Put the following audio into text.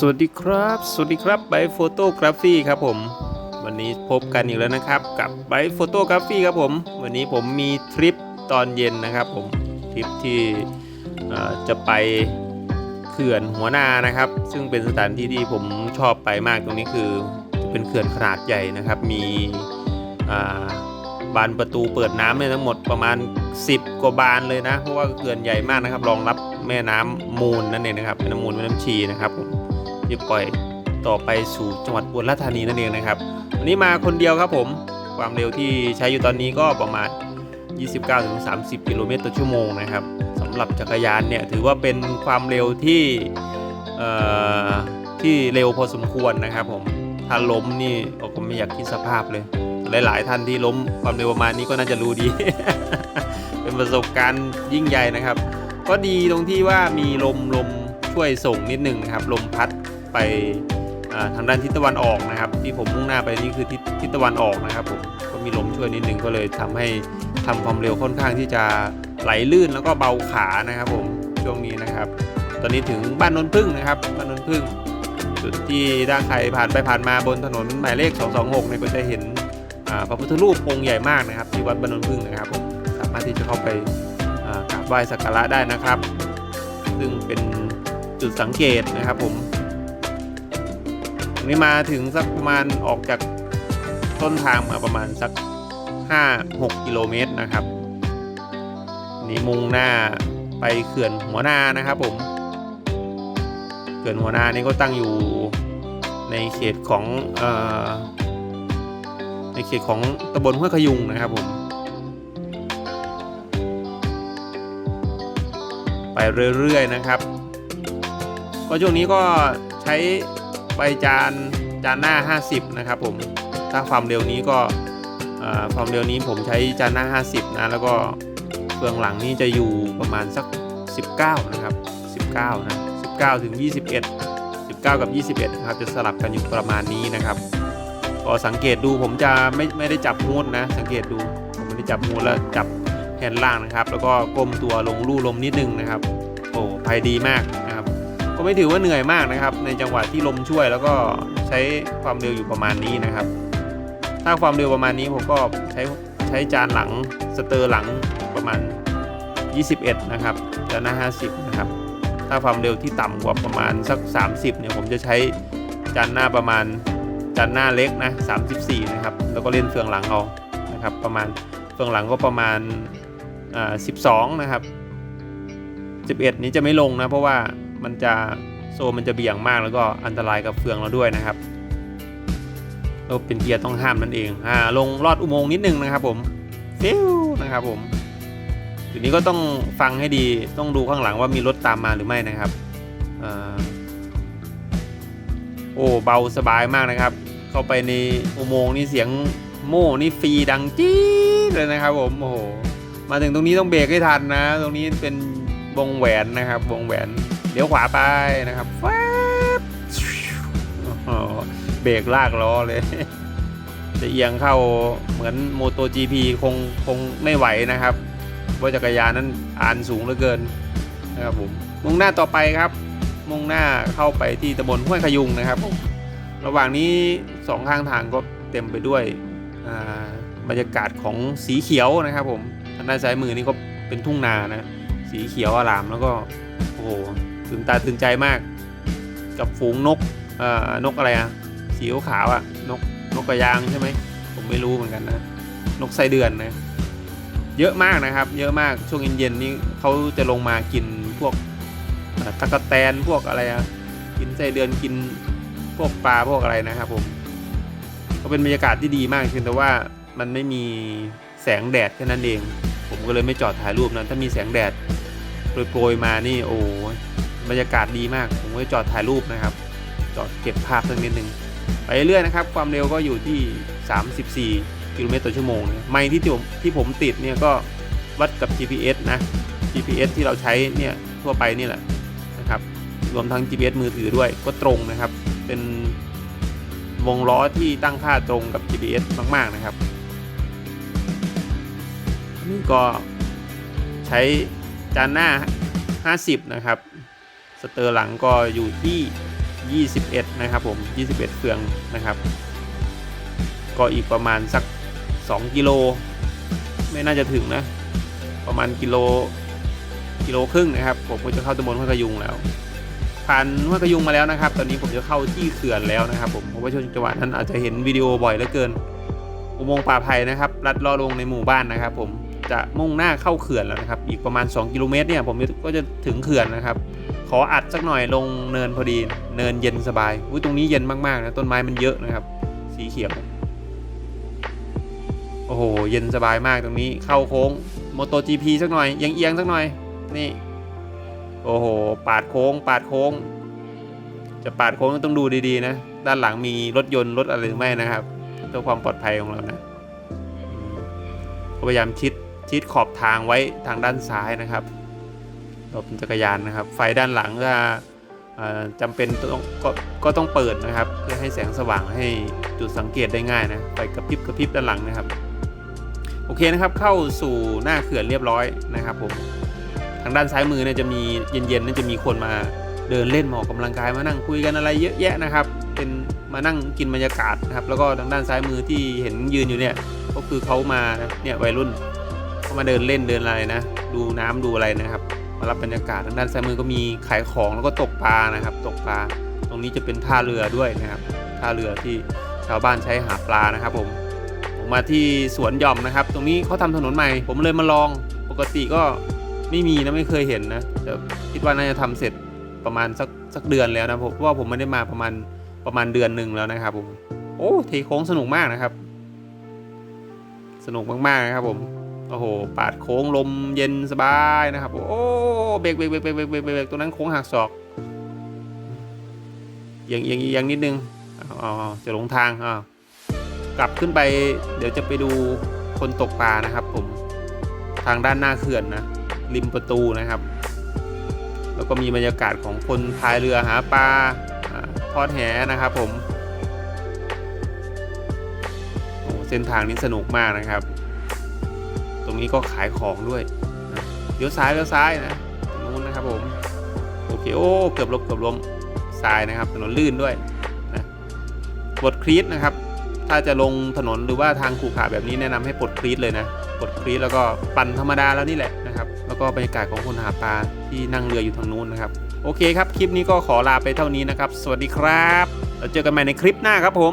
สวัสดีครับ สวัสดีครับไบโฟโตกราฟีครับผม วันนี้พบกันอีกแล้วนะครับ กับไบโฟโตกราฟีครับผม วันนี้ผมมีทริปตอนเย็นนะครับผม ทริปที่จะไปเขื่อนหัวนานะครับ ซึ่งเป็นสถานที่ที่ผมชอบไปมากตรงนี้คือเป็นเขื่อนขนาดใหญ่นะครับ มีบานประตูเปิดน้ำเนี่ยทั้งหมดประมาณ 10 กว่าบานเลยนะ เพราะว่าเขื่อนใหญ่มากนะครับ รองรับแม่น้ำมูลนั่นเองนะครับ แม่น้ำมูลแม่น้ำชีนะครับผม ที่ปล่อยต่อไปสู่จังหวัดอุบลราชธานีนั่นเองนะครับวันนี้มาคนเดียวครับผมความเร็วที่ใช้อยู่ตอนนี้ก็ประมาณ 29-30 กิโลเมตรต่อชั่วโมงนะครับสำหรับจักรยานเนี่ยถือว่าเป็นความเร็วที่เอ่อที่เร็วพอสมควรนะครับผมถ้าล้มนี่เราก็ไม่อยากคิดสภาพเลย หลาย ๆ ท่านที่ล้มความเร็วประมาณนี้ก็น่าจะรู้ดี เป็นประสบการณ์ยิ่งใหญ่นะครับ ก็ดีตรงที่ว่ามีลมลมช่วยส่งนิดหนึ่งครับลมพัด ไปทางด้านทิศตะวันออกนะครับ ที่ผมมุ่งหน้าไปนี่คือทิศทิศตะวันออกนะครับผมก็มีลมช่วยนิดนึงก็เลยทำให้ทำความเร็วค่อนข้างที่จะไหลลื่นแล้วก็เบาขานะครับผมช่วงนี้นะครับ ตอนนี้ถึงบ้านนนพึ่งนะครับบ้านนนพึ่ง จุดที่ถ้าใครผ่านไปผ่านมาบนถนนหมายเลข 226เนี่ยก็จะเห็นพระพุทธรูปองค์ใหญ่มากนะครับ ที่วัดบ้านนนพึ่งนะครับผมสามารถที่จะเข้าไปกราบไหว้สักการะได้นะครับ ซึ่งเป็นจุดสังเกตนะครับผม นี้มาถึงสักประมาณออกจากต้นทางมาประมาณสัก 5-6 กิโลเมตรนะครับ นี่มุ่งหน้าไปเขื่อนหัวนานะครับผม เขื่อนหัวนานี่ก็ตั้งอยู่ในเขตของออในเขตของตำบลห้วยขยุงนะครับผม ไปเรื่อยๆนะครับ ก็ช่วงนี้ก็ใช้ ใบจานจานหน้า 50 นะครับผมถ้าความเร็วนี้ก็ความเร็วนี้ผมใช้จานหน้า 50 นะ แล้วก็เฟืองหลังนี่จะอยู่ประมาณสัก 19 นะครับ 19 นะ 19 ถึง 21 19 กับ 21 นะครับ จะสลับกันอยู่ประมาณนี้นะครับ ก็สังเกตดูผมจะไม่ไม่ได้จับฮูดนะ สังเกตดูผมไม่ได้จับฮูดแล้วจับแฮนด์ล่างนะครับ แล้วก็ก้มตัวลงลู่ลมนิดนึงนะครับ โอ้ภัยดีมาก ก็ไม่ถือว่าเหนื่อยมากนะครับ ในจังหวะที่ลมช่วยแล้วก็ใช้ความเร็วอยู่ประมาณนี้นะครับ ถ้าความเร็วประมาณนี้ผมก็ใช้ใช้จานหลังสเตอร์หลังประมาณ 21 นะครับจานหน้า 50 นะครับ ถ้าความเร็วที่ต่ำกว่าประมาณสัก 30 เนี่ยผมจะใช้จานหน้าประมาณจานหน้าเล็กนะ 34 นะครับ แล้วก็เล่นเฟืองหลังเอานะครับ ประมาณเฟืองหลังก็ประมาณอ่า12 นะครับ 11 นี้จะไม่ลงนะเพราะว่า มันจะโซมันจะเบี่ยงมากแล้วก็อันตรายกับเฟืองเราด้วยนะครับเราเป็นเกียร์ต้องห้ามนั่นเองอ่าลงลอดอุโมงค์นิดนึงนะครับผมฟิวนะครับผมทีนี้ก็ต้องฟังให้ดีต้องดูข้างหลังว่ามีรถตามมาหรือไม่นะครับอ่าโอ้เบาสบายมากนะครับ เข้าไปในอุโมงค์นี่เสียงโม่นี่ฟรีดังจี๊ดเลยนะครับผมโอ้โหมาถึงตรงนี้ต้องเบรกให้ทันนะ ตรงนี้เป็นวงแหวนนะครับวงแหวน เลี้ยวขวาไปนะครับแฟบโอ้โหเบรกลากล้อเลย จะเอียงเข้าเหมือนโมโต GP คงคงไม่ไหวนะครับเพราจักรยานนั้นอ่านสูงเหลือเกินนะครับผมมุ่งหน้าต่อไปครับ มุ่งหน้าเข้าไปที่ตำบลห้วยขยุงนะครับ ระหว่างนี้สองข้างทางก็เต็มไปด้วยบรรยากาศของสีเขียวนะครับ ผมทางด้านซ้ายมือนี่ก็เป็นทุ่งนานะ สีเขียวอารามแล้วก็โอ้โห ตื่นตาตื่นใจมาก กับฝูงนกอ่อนกอะไรอะสีขาวอะนกนกกระยางใช่ไหมผมไม่รู้เหมือนกันนะ นกไส้เดือนนะเยอะมากนะครับ เยอะมากช่วงเย็นๆนี่เขาจะลงมากินพวกตะกะแตนพวกอะไรอะกินไส้เดือนกินพวกปลาพวกอะไรนะครับผมก็เป็นบรรยากาศที่ดีมากเพียงแต่ว่ามันไม่มีแสงแดดแค่นั้นเอง ผมก็เลยไม่จอดถ่ายรูปนะถ้ามีแสงแดดโปรยๆมานี่โอ้ บรรยากาศดีมาก ผมก็จอดถ่ายรูปนะครับ จอดเก็บภาพสักนิดนึง ไปเรื่อยๆนะครับ ความเร็วก็อยู่ที่ 34 กิโลเมตรต่อชั่วโมง ไม่ที่ผมที่ผมติดเนี่ยก็วัดกับ GPS นะ GPS ที่เราใช้เนี่ยทั่วไปนี่แหละนะครับ รวมทั้ง GPS มือถือด้วยก็ตรงนะครับ เป็นวงล้อที่ตั้งค่าตรงกับ GPS มากๆนะครับ นี่ก็ใช้จานหน้า 50 นะครับ สเตอร์หลังก็อยู่ที่ 21 นะครับผม 21 เฟืองนะครับ ก็อีกประมาณสัก 2 กิโล ไม่น่าจะถึงนะ ประมาณกิโลกิโลครึ่งนะครับผมก็จะเข้าตำบลห้วยกระยุงแล้ว ผ่านห้วยกระยุงมาแล้วนะครับ ตอนนี้ผมจะเข้าที่เขื่อนแล้วนะครับ ผมเพราะว่าช่วงจังหวะนั้นอาจจะเห็นวิดีโอบ่อยเหลือเกิน อุโมงค์ป่าไผ่นะครับลัดเลอลงในหมู่บ้านนะครับ ผมจะมุ่งหน้าเข้าเขื่อนแล้วนะครับ อีกประมาณ 2 กิโลเมตรเนี่ยผมก็จะถึงเขื่อนนะครับ ขออัดสักหน่อยลงเนินพอดี เนินเย็นสบาย อุ้ยตรงนี้เย็นมากๆนะต้นไม้มันเยอะนะครับ สีเขียว โอ้โห เย็นสบายมากตรงนี้ เข้าโค้งโมโต GP สักหน่อยเอียงเอียงสักหน่อย นี่ โอ้โห ปาดโค้ง ปาดโค้ง จะปาดโค้งต้องดูดีๆนะ ด้านหลังมีรถยนต์รถอะไรหรือไม่นะครับเพื่อความปลอดภัยของเรานะพยายามชิดชิดขอบทางไว้ทางด้านซ้ายนะครับ รถจักรยานนะครับ ไฟด้านหลังก็จำเป็นต้องก็ก็ต้องเปิดนะครับ เพื่อให้แสงสว่างให้จุดสังเกตได้ง่ายนะไฟกระพริบกระพริบด้านหลังนะครับ โอเคนะครับเข้าสู่หน้าเขื่อนเรียบร้อยนะครับผมทางด้านซ้ายมือเนี่ยจะมีเย็นๆเนี่ยจะมีคนมาเดินเล่นหมอกกำลังกายมานั่งคุยกันอะไรเยอะแยะนะครับ เป็นมานั่งกินบรรยากาศนะครับ แล้วก็ทางด้านซ้ายมือที่เห็นยืนอยู่เนี่ยก็คือเขามาเนี่ยวัยรุ่นเขามาเดินเล่นเดินอะไรนะ ดูน้ำดูอะไรนะครับ รับบรรยากาศทางด้านซ้ายมือก็มีขายของแล้วก็ตกปลานะครับ ตกปลา ตรงนี้จะเป็นท่าเรือด้วยนะครับ ท่าเรือที่ชาวบ้านใช้หาปลานะครับผมผมมาที่สวนหย่อมนะครับ ตรงนี้เขาทำถนนใหม่ ผมเลยมาลอง ปกติก็ไม่มีนะไม่เคยเห็นนะแต่คิดว่าน่าจะทำเสร็จประมาณสักสักเดือนแล้วนะผมเพราะว่าผมไม่ได้มาประมาณประมาณเดือนหนึ่งแล้วนะครับผม โอ้เทโค้งสนุกมากนะครับ สนุกมากๆนะครับผม โอ้โห ปาดโค้งลมเย็นสบายนะครับ โอ้ เบรกเบรกเบรกเบรกเบรกเบรกเบรกตรงนั้นโค้งหักศอกอียังอียังอียังนิดนึงอาเอจะหลงทางอ่ากลับขึ้นไป เดี๋ยวจะไปดูคนตกปลานะครับ ผมทางด้านหน้าเขื่อนนะริมประตูนะครับ แล้วก็มีบรรยากาศของคนพายเรือหาปลาอทอดแหนะครับ ผมโอ้เส้นทางนี้สนุกมากนะครับ ตรงนี้ก็ขายของด้วยเลี้ยวซ้ายเลี้ยวซ้ายนะ ผมโอเคโอ้เกือบลบเกือบล้มทรายนะครับถนนลื่นด้วยนะปลดคลีตนะครับ ถ้าจะลงถนนหรือว่าทางขรุขระแบบนี้แนะนำให้ปลดคลีตเลยนะปลดคลีตแล้วก็ปั่นธรรมดาแล้วนี่แหละนะครับ แล้วก็บรรยากาศของคนหาปลาที่นั่งเรืออยู่ทางนู้นนะครับ โอเคครับคลิปนี้ก็ขอลาไปเท่านี้นะครับ สวัสดีครับแล้วเจอกันใหม่ในคลิปหน้าครับผม